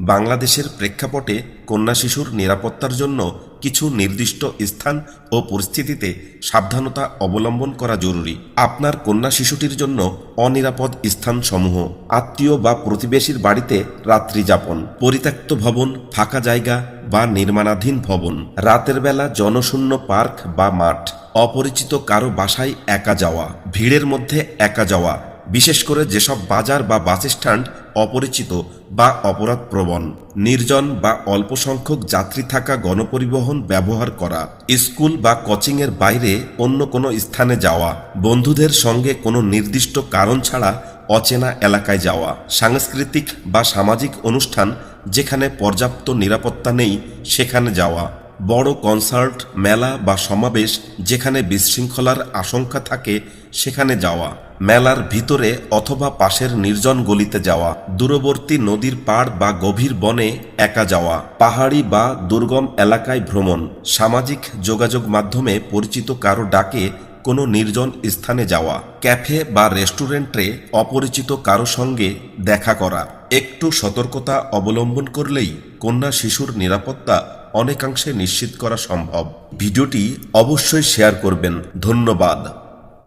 বাংলাদেশের প্রেক্ষাপটে কন্যা শিশুর নিরাপত্তার জন্য কিছু নির্দিষ্ট স্থান ও পরিস্থিতিতে সাবধানতা অবলম্বন করা জরুরি। আপনার কন্যা শিশুটির জন্য অনিরাপদ স্থানসমূহ, আত্মীয় বা প্রতিবেশীর বাড়িতে রাত্রি যাপন, পরিত্যক্ত ভবন, ফাঁকা জায়গা বা নির্মাণাধীন ভবন, রাতের বেলা জনশূন্য পার্ক বা মাঠ, অপরিচিত কারও বাসায় একা যাওয়া, ভিড়ের মধ্যে একা যাওয়া বিশেষ করে যেসব বাজার বা বাস স্ট্যান্ড অপরিচিত বা অপরাধ প্রবণ নির্জন বা অল্প সংখ্যক যাত্রী থাকা গণপরিবহন ব্যবহার করা, স্কুল বা কোচিংয়ের বাইরে অন্য কোনো স্থানে যাওয়া, বন্ধুদের সঙ্গে কোনো নির্দিষ্ট কারণ ছাড়া অচেনা এলাকায় যাওয়া, সাংস্কৃতিক বা সামাজিক অনুষ্ঠান যেখানে পর্যাপ্ত নিরাপত্তা নেই সেখানে যাওয়া, বড় কনসার্ট, মেলা বা সমাবেশ যেখানে বিশৃঙ্খলার আশঙ্কা থাকে সেখানে যাওয়া। মেলার ভিতরে অথবা পাশের নির্জন গলিতে যাওয়া, দূরবর্তী নদীর পাড় বা গভীর বনে একা যাওয়া, পাহাড়ি বা দুর্গম এলাকায় ভ্রমণ, সামাজিক যোগাযোগ মাধ্যমে পরিচিত কারও ডাকে কোনো নির্জন স্থানে যাওয়া, ক্যাফে বা রেস্টুরেন্টে অপরিচিত কারও সঙ্গে দেখা করা। একটু সতর্কতা অবলম্বন করলেই কন্যা শিশুর নিরাপত্তা অনেকাংশে নিশ্চিত করা সম্ভব। ভিডিওটি অবশ্যই শেয়ার করবেন। ধন্যবাদ।